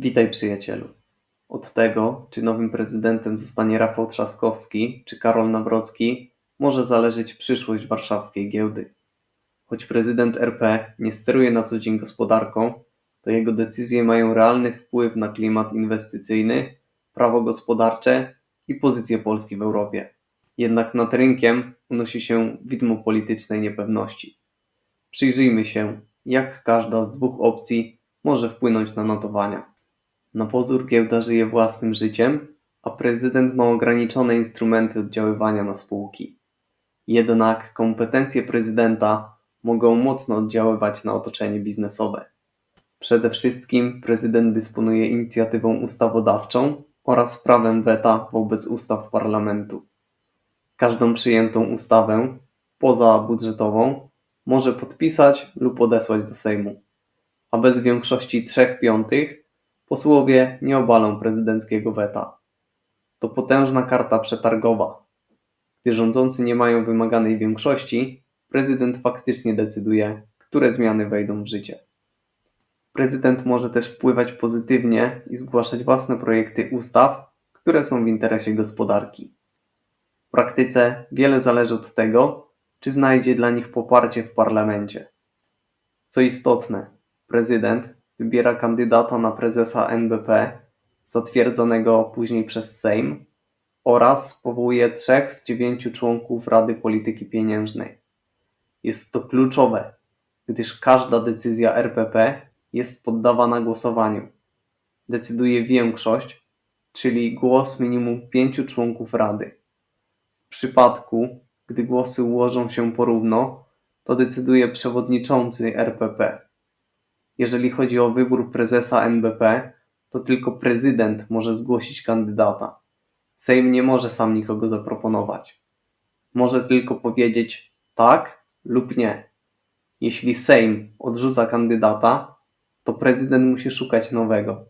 Witaj przyjacielu. Od tego, czy nowym prezydentem zostanie Rafał Trzaskowski czy Karol Nawrocki, może zależeć przyszłość warszawskiej giełdy. Choć prezydent RP nie steruje na co dzień gospodarką, to jego decyzje mają realny wpływ na klimat inwestycyjny, prawo gospodarcze i pozycję Polski w Europie. Jednak nad rynkiem unosi się widmo politycznej niepewności. Przyjrzyjmy się, jak każda z dwóch opcji może wpłynąć na notowania. Na pozór giełda żyje własnym życiem, a prezydent ma ograniczone instrumenty oddziaływania na spółki. Jednak kompetencje prezydenta mogą mocno oddziaływać na otoczenie biznesowe. Przede wszystkim prezydent dysponuje inicjatywą ustawodawczą oraz prawem weta wobec ustaw parlamentu. Każdą przyjętą ustawę, poza budżetową, może podpisać lub odesłać do Sejmu, a bez większości trzech piątych posłowie nie obalą prezydenckiego weta. To potężna karta przetargowa. Gdy rządzący nie mają wymaganej większości, prezydent faktycznie decyduje, które zmiany wejdą w życie. Prezydent może też wpływać pozytywnie i zgłaszać własne projekty ustaw, które są w interesie gospodarki. W praktyce wiele zależy od tego, czy znajdzie dla nich poparcie w parlamencie. Co istotne, prezydent wybiera kandydata na prezesa NBP, zatwierdzonego później przez Sejm, oraz powołuje trzech z dziewięciu członków Rady Polityki Pieniężnej. Jest to kluczowe, gdyż każda decyzja RPP jest poddawana głosowaniu. Decyduje większość, czyli głos minimum pięciu członków Rady. W przypadku, gdy głosy ułożą się porówno, to decyduje przewodniczący RPP. Jeżeli chodzi o wybór prezesa NBP, to tylko prezydent może zgłosić kandydata. Sejm nie może sam nikogo zaproponować. Może tylko powiedzieć tak lub nie. Jeśli Sejm odrzuca kandydata, to prezydent musi szukać nowego.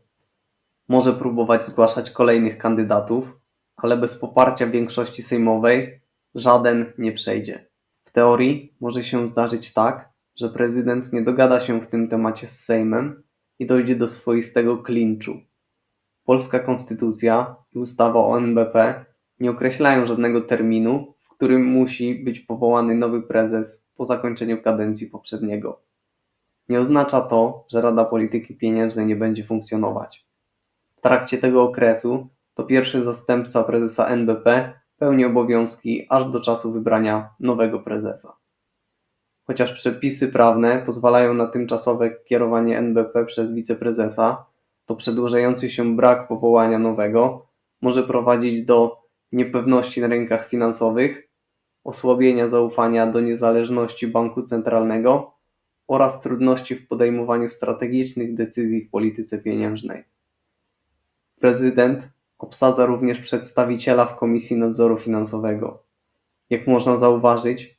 Może próbować zgłaszać kolejnych kandydatów, ale bez poparcia większości sejmowej żaden nie przejdzie. W teorii może się zdarzyć tak, że prezydent nie dogada się w tym temacie z Sejmem i dojdzie do swoistego klinczu. Polska konstytucja i ustawa o NBP nie określają żadnego terminu, w którym musi być powołany nowy prezes po zakończeniu kadencji poprzedniego. Nie oznacza to, że Rada Polityki Pieniężnej nie będzie funkcjonować. W trakcie tego okresu to pierwszy zastępca prezesa NBP pełni obowiązki aż do czasu wybrania nowego prezesa. Chociaż przepisy prawne pozwalają na tymczasowe kierowanie NBP przez wiceprezesa, to przedłużający się brak powołania nowego może prowadzić do niepewności na rynkach finansowych, osłabienia zaufania do niezależności banku centralnego oraz trudności w podejmowaniu strategicznych decyzji w polityce pieniężnej. Prezydent obsadza również przedstawiciela w Komisji Nadzoru Finansowego. Jak można zauważyć,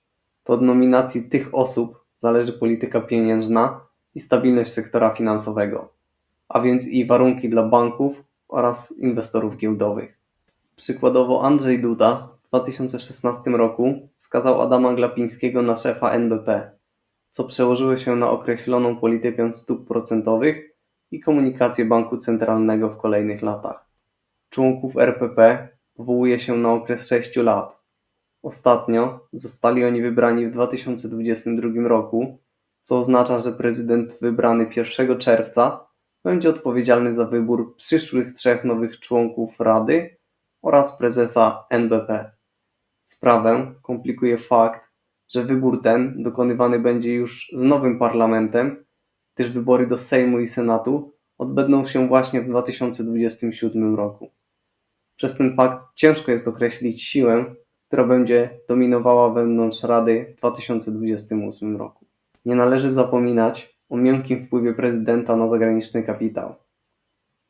to od nominacji tych osób zależy polityka pieniężna i stabilność sektora finansowego, a więc i warunki dla banków oraz inwestorów giełdowych. Przykładowo Andrzej Duda w 2016 roku wskazał Adama Glapińskiego na szefa NBP, co przełożyło się na określoną politykę stóp procentowych i komunikację banku centralnego w kolejnych latach. Członków RPP powołuje się na okres 6 lat. Ostatnio zostali oni wybrani w 2022 roku, co oznacza, że prezydent wybrany 1 czerwca będzie odpowiedzialny za wybór przyszłych trzech nowych członków Rady oraz prezesa NBP. Sprawę komplikuje fakt, że wybór ten dokonywany będzie już z nowym parlamentem, gdyż wybory do Sejmu i Senatu odbędą się właśnie w 2027 roku. Przez ten fakt ciężko jest określić siłę, która będzie dominowała wewnątrz Rady w 2028 roku. Nie należy zapominać o miękkim wpływie prezydenta na zagraniczny kapitał.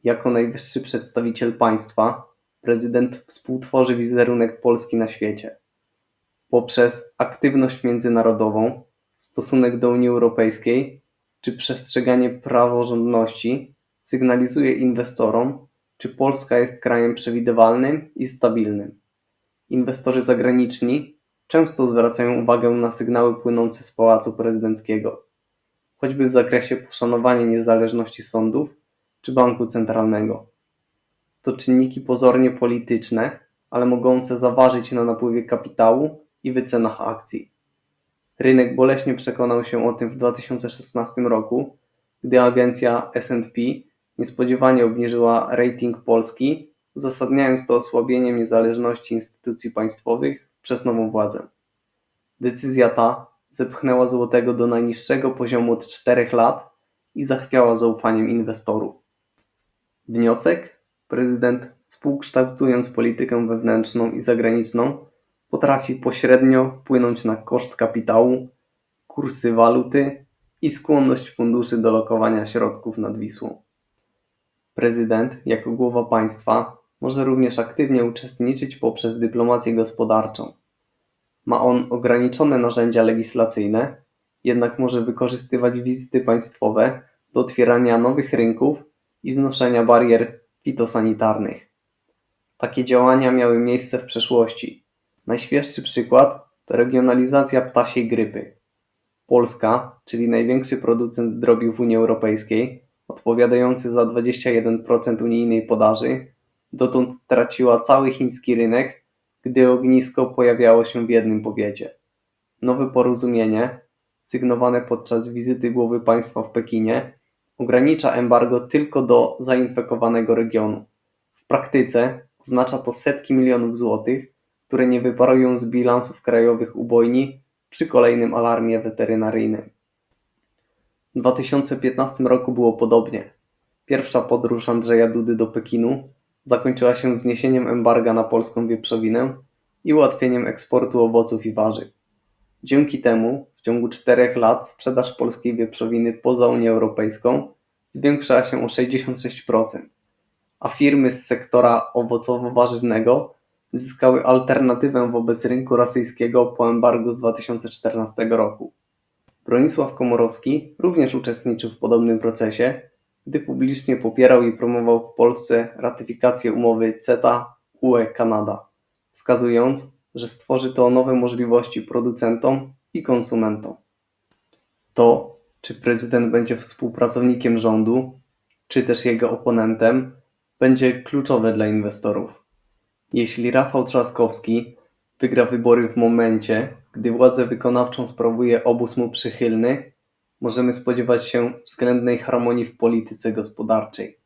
Jako najwyższy przedstawiciel państwa, prezydent współtworzy wizerunek Polski na świecie. Poprzez aktywność międzynarodową, stosunek do Unii Europejskiej czy przestrzeganie praworządności sygnalizuje inwestorom, czy Polska jest krajem przewidywalnym i stabilnym. Inwestorzy zagraniczni często zwracają uwagę na sygnały płynące z pałacu prezydenckiego, choćby w zakresie poszanowania niezależności sądów czy banku centralnego. To czynniki pozornie polityczne, ale mogące zaważyć na napływie kapitału i wycenach akcji. Rynek boleśnie przekonał się o tym w 2016 roku, gdy agencja S&P niespodziewanie obniżyła rating Polski, uzasadniając to osłabieniem niezależności instytucji państwowych przez nową władzę. Decyzja ta zepchnęła złotego do najniższego poziomu od 4 lat i zachwiała zaufaniem inwestorów. Wniosek? Prezydent, współkształtując politykę wewnętrzną i zagraniczną, potrafi pośrednio wpłynąć na koszt kapitału, kursy waluty i skłonność funduszy do lokowania środków nad Wisłą. Prezydent, jako głowa państwa, może również aktywnie uczestniczyć poprzez dyplomację gospodarczą. Ma on ograniczone narzędzia legislacyjne, jednak może wykorzystywać wizyty państwowe do otwierania nowych rynków i znoszenia barier fitosanitarnych. Takie działania miały miejsce w przeszłości. Najświeższy przykład to regionalizacja ptasiej grypy. Polska, czyli największy producent drobiu w Unii Europejskiej, odpowiadający za 21% unijnej podaży, dotąd traciła cały chiński rynek, gdy ognisko pojawiało się w jednym powiecie. Nowe porozumienie, sygnowane podczas wizyty głowy państwa w Pekinie, ogranicza embargo tylko do zainfekowanego regionu. W praktyce oznacza to setki milionów złotych, które nie wyparują z bilansów krajowych ubojni przy kolejnym alarmie weterynaryjnym. W 2015 roku było podobnie. Pierwsza podróż Andrzeja Dudy do Pekinu zakończyła się zniesieniem embarga na polską wieprzowinę i ułatwieniem eksportu owoców i warzyw. Dzięki temu w ciągu czterech lat sprzedaż polskiej wieprzowiny poza Unię Europejską zwiększyła się o 66%, a firmy z sektora owocowo-warzywnego zyskały alternatywę wobec rynku rosyjskiego po embargu z 2014 roku. Bronisław Komorowski również uczestniczył w podobnym procesie, gdy publicznie popierał i promował w Polsce ratyfikację umowy CETA-UE-Kanada, wskazując, że stworzy to nowe możliwości producentom i konsumentom. To, czy prezydent będzie współpracownikiem rządu, czy też jego oponentem, będzie kluczowe dla inwestorów. Jeśli Rafał Trzaskowski wygra wybory w momencie, gdy władzę wykonawczą sprawuje obóz mu przychylny, możemy spodziewać się względnej harmonii w polityce gospodarczej.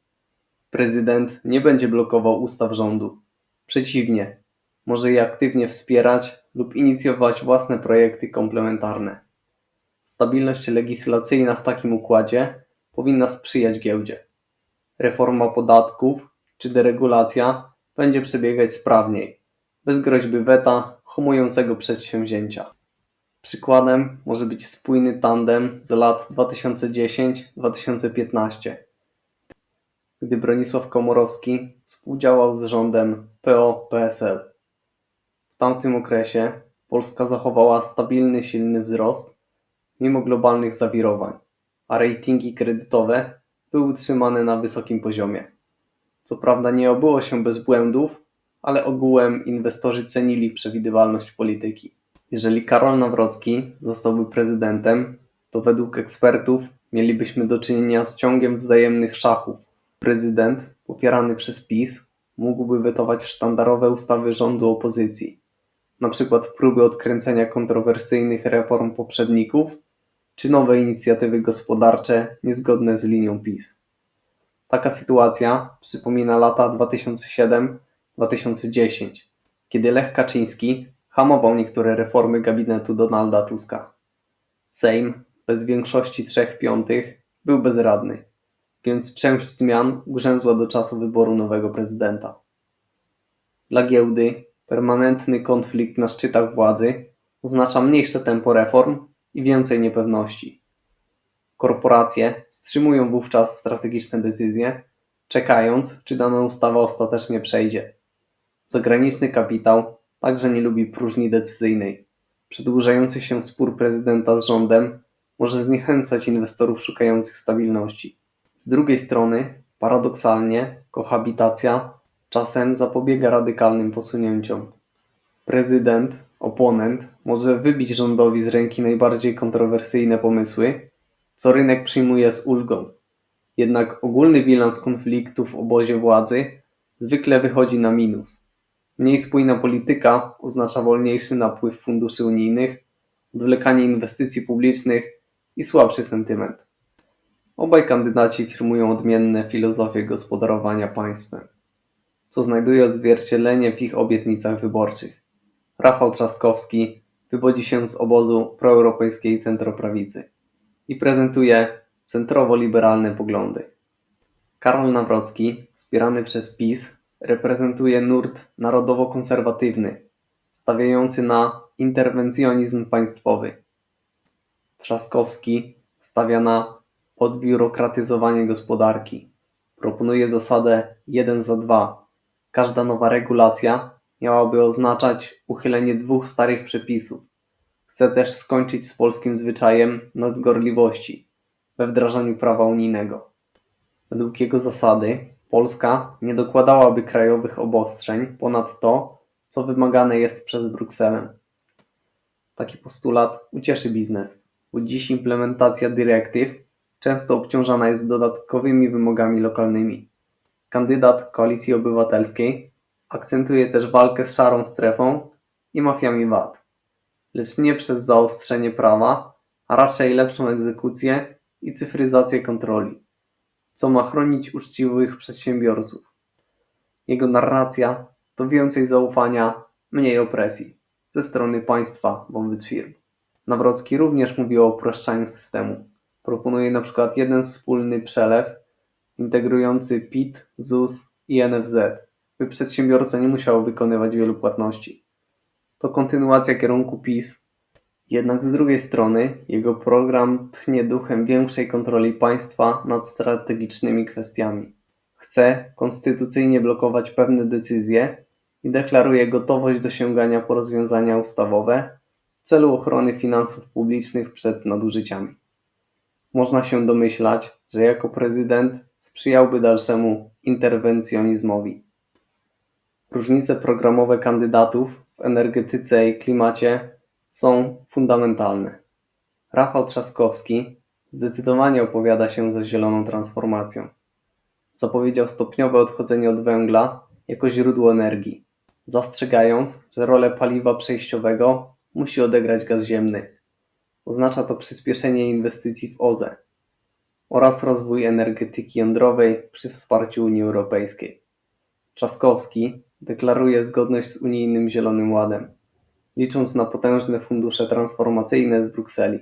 Prezydent nie będzie blokował ustaw rządu. Przeciwnie, może je aktywnie wspierać lub inicjować własne projekty komplementarne. Stabilność legislacyjna w takim układzie powinna sprzyjać giełdzie. Reforma podatków czy deregulacja będzie przebiegać sprawniej, bez groźby weta hamującego przedsięwzięcia. Przykładem może być spójny tandem z lat 2010-2015, gdy Bronisław Komorowski współdziałał z rządem PO-PSL. W tamtym okresie Polska zachowała stabilny, silny wzrost mimo globalnych zawirowań, a ratingi kredytowe były utrzymane na wysokim poziomie. Co prawda nie obyło się bez błędów, ale ogółem inwestorzy cenili przewidywalność polityki. Jeżeli Karol Nawrocki zostałby prezydentem, to według ekspertów mielibyśmy do czynienia z ciągiem wzajemnych szachów. Prezydent, popierany przez PiS, mógłby wetować sztandarowe ustawy rządu opozycji, przykład próby odkręcenia kontrowersyjnych reform poprzedników, czy nowe inicjatywy gospodarcze niezgodne z linią PiS. Taka sytuacja przypomina lata 2007-2010, kiedy Lech Kaczyński hamował niektóre reformy gabinetu Donalda Tuska. Sejm bez większości trzech piątych był bezradny, więc część zmian ugrzęzła do czasu wyboru nowego prezydenta. Dla giełdy permanentny konflikt na szczytach władzy oznacza mniejsze tempo reform i więcej niepewności. Korporacje wstrzymują wówczas strategiczne decyzje, czekając, czy dana ustawa ostatecznie przejdzie. Zagraniczny kapitał także nie lubi próżni decyzyjnej. Przedłużający się spór prezydenta z rządem może zniechęcać inwestorów szukających stabilności. Z drugiej strony, paradoksalnie, kohabitacja czasem zapobiega radykalnym posunięciom. Prezydent, oponent może wybić rządowi z ręki najbardziej kontrowersyjne pomysły, co rynek przyjmuje z ulgą. Jednak ogólny bilans konfliktu w obozie władzy zwykle wychodzi na minus. Mniej spójna polityka oznacza wolniejszy napływ funduszy unijnych, odwlekanie inwestycji publicznych i słabszy sentyment. Obaj kandydaci firmują odmienne filozofie gospodarowania państwem, co znajduje odzwierciedlenie w ich obietnicach wyborczych. Rafał Trzaskowski wywodzi się z obozu proeuropejskiej centroprawicy i prezentuje centrowo-liberalne poglądy. Karol Nawrocki, wspierany przez PiS, reprezentuje nurt narodowo-konserwatywny, stawiający na interwencjonizm państwowy. Trzaskowski stawia na odbiurokratyzowanie gospodarki. Proponuje zasadę 1 za 2. Każda nowa regulacja miałaby oznaczać uchylenie dwóch starych przepisów. Chce też skończyć z polskim zwyczajem nadgorliwości we wdrażaniu prawa unijnego. Według jego zasady Polska nie dokładałaby krajowych obostrzeń ponad to, co wymagane jest przez Brukselę. Taki postulat ucieszy biznes, bo dziś implementacja dyrektyw często obciążana jest dodatkowymi wymogami lokalnymi. Kandydat Koalicji Obywatelskiej akcentuje też walkę z szarą strefą i mafiami VAT, lecz nie przez zaostrzenie prawa, a raczej lepszą egzekucję i cyfryzację kontroli, co ma chronić uczciwych przedsiębiorców. Jego narracja to więcej zaufania, mniej opresji ze strony państwa wobec firm. Nawrocki również mówi o upraszczaniu systemu. Proponuje na przykład jeden wspólny przelew integrujący PIT, ZUS i NFZ, by przedsiębiorca nie musiał wykonywać wielu płatności. To kontynuacja kierunku PiS, jednak z drugiej strony jego program tchnie duchem większej kontroli państwa nad strategicznymi kwestiami. Chce konstytucyjnie blokować pewne decyzje i deklaruje gotowość do sięgania po rozwiązania ustawowe w celu ochrony finansów publicznych przed nadużyciami. Można się domyślać, że jako prezydent sprzyjałby dalszemu interwencjonizmowi. Różnice programowe kandydatów w energetyce i klimacie są fundamentalne. Rafał Trzaskowski zdecydowanie opowiada się za zieloną transformacją. Zapowiedział stopniowe odchodzenie od węgla jako źródło energii, zastrzegając, że rolę paliwa przejściowego musi odegrać gaz ziemny. Oznacza to przyspieszenie inwestycji w OZE oraz rozwój energetyki jądrowej przy wsparciu Unii Europejskiej. Trzaskowski deklaruje zgodność z unijnym Zielonym Ładem, licząc na potężne fundusze transformacyjne z Brukseli.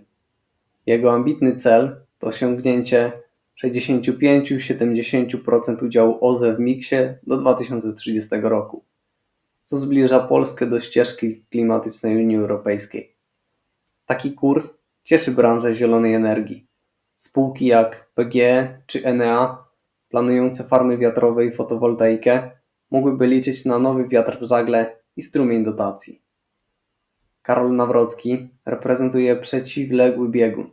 Jego ambitny cel to osiągnięcie 65-70% udziału OZE w miksie do 2030 roku, co zbliża Polskę do ścieżki klimatycznej Unii Europejskiej. Taki kurs cieszy branżę zielonej energii. Spółki jak PGE czy Enea, planujące farmy wiatrowe i fotowoltaikę, mogłyby liczyć na nowy wiatr w żagle i strumień dotacji. Karol Nawrocki reprezentuje przeciwległy biegun.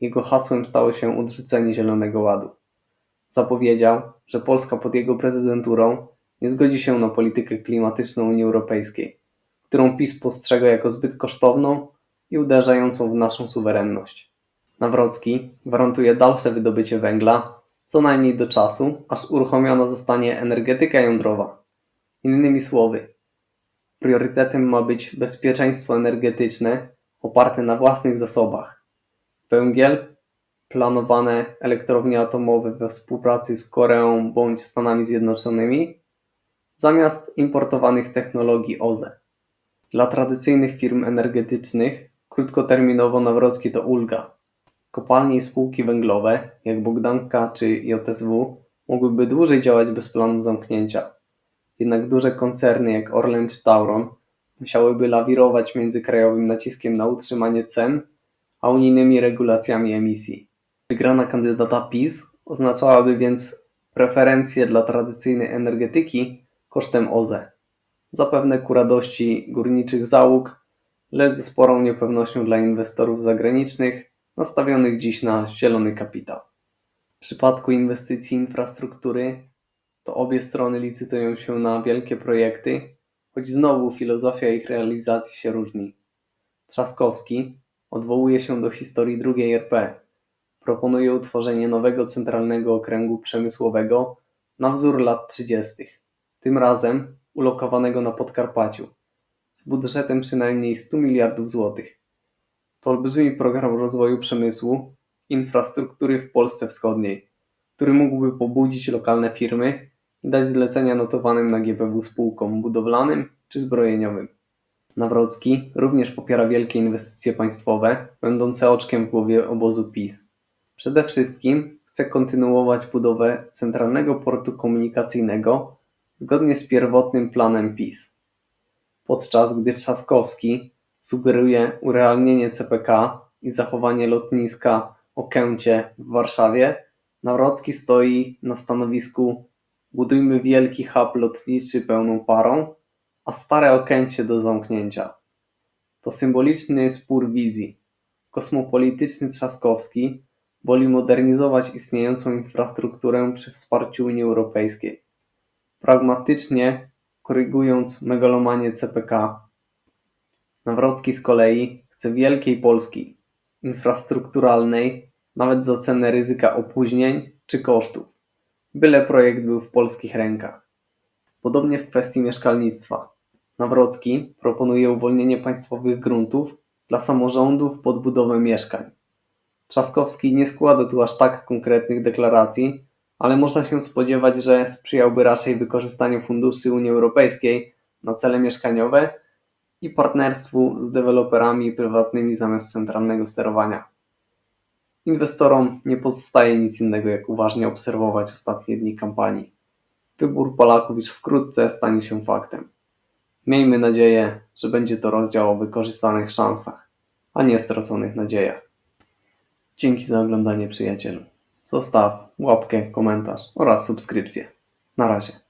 Jego hasłem stało się odrzucenie Zielonego Ładu. Zapowiedział, że Polska pod jego prezydenturą nie zgodzi się na politykę klimatyczną Unii Europejskiej, którą PiS postrzega jako zbyt kosztowną i uderzającą w naszą suwerenność. Nawrocki gwarantuje dalsze wydobycie węgla, co najmniej do czasu, aż uruchomiona zostanie energetyka jądrowa. Innymi słowy, priorytetem ma być bezpieczeństwo energetyczne oparte na własnych zasobach. Węgiel, planowane elektrownie atomowe we współpracy z Koreą bądź Stanami Zjednoczonymi, zamiast importowanych technologii OZE. Dla tradycyjnych firm energetycznych krótkoterminowo Nawrocki to ulga. Kopalnie i spółki węglowe, jak Bogdanka czy JSW, mogłyby dłużej działać bez planu zamknięcia. Jednak duże koncerny jak Orlen czy Tauron musiałyby lawirować między krajowym naciskiem na utrzymanie cen, a unijnymi regulacjami emisji. Wygrana kandydata PiS oznaczałaby więc preferencje dla tradycyjnej energetyki kosztem OZE. Zapewne ku radości górniczych załóg, lecz ze sporą niepewnością dla inwestorów zagranicznych nastawionych dziś na zielony kapitał. W przypadku inwestycji infrastruktury to obie strony licytują się na wielkie projekty, choć znowu filozofia ich realizacji się różni. Trzaskowski odwołuje się do historii II RP, proponuje utworzenie nowego centralnego okręgu przemysłowego na wzór lat 30., tym razem ulokowanego na Podkarpaciu, z budżetem przynajmniej 100 miliardów złotych. To olbrzymi program rozwoju przemysłu infrastruktury w Polsce Wschodniej, który mógłby pobudzić lokalne firmy i dać zlecenia notowanym na GPW spółkom budowlanym czy zbrojeniowym. Nawrocki również popiera wielkie inwestycje państwowe, będące oczkiem w głowie obozu PiS. Przede wszystkim chce kontynuować budowę centralnego portu komunikacyjnego zgodnie z pierwotnym planem PiS. Podczas gdy Trzaskowski sugeruje urealnienie CPK i zachowanie lotniska Okęcie w Warszawie, Nawrocki stoi na stanowisku budujmy wielki hub lotniczy pełną parą, a stare Okęcie do zamknięcia. To symboliczny spór wizji. Kosmopolityczny Trzaskowski woli modernizować istniejącą infrastrukturę przy wsparciu Unii Europejskiej. Pragmatycznie korygując megalomanię CPK, Nawrocki z kolei chce wielkiej Polski, infrastrukturalnej, nawet za cenę ryzyka opóźnień czy kosztów, byle projekt był w polskich rękach. Podobnie w kwestii mieszkalnictwa. Nawrocki proponuje uwolnienie państwowych gruntów dla samorządów pod budowę mieszkań. Trzaskowski nie składa tu aż tak konkretnych deklaracji, ale można się spodziewać, że sprzyjałby raczej wykorzystaniu funduszy Unii Europejskiej na cele mieszkaniowe i partnerstwu z deweloperami prywatnymi zamiast centralnego sterowania. Inwestorom nie pozostaje nic innego jak uważnie obserwować ostatnie dni kampanii. Wybór Polaków już wkrótce stanie się faktem. Miejmy nadzieję, że będzie to rozdział o wykorzystanych szansach, a nie straconych nadziejach. Dzięki za oglądanie przyjacielu. Zostaw łapkę, komentarz oraz subskrypcję. Na razie.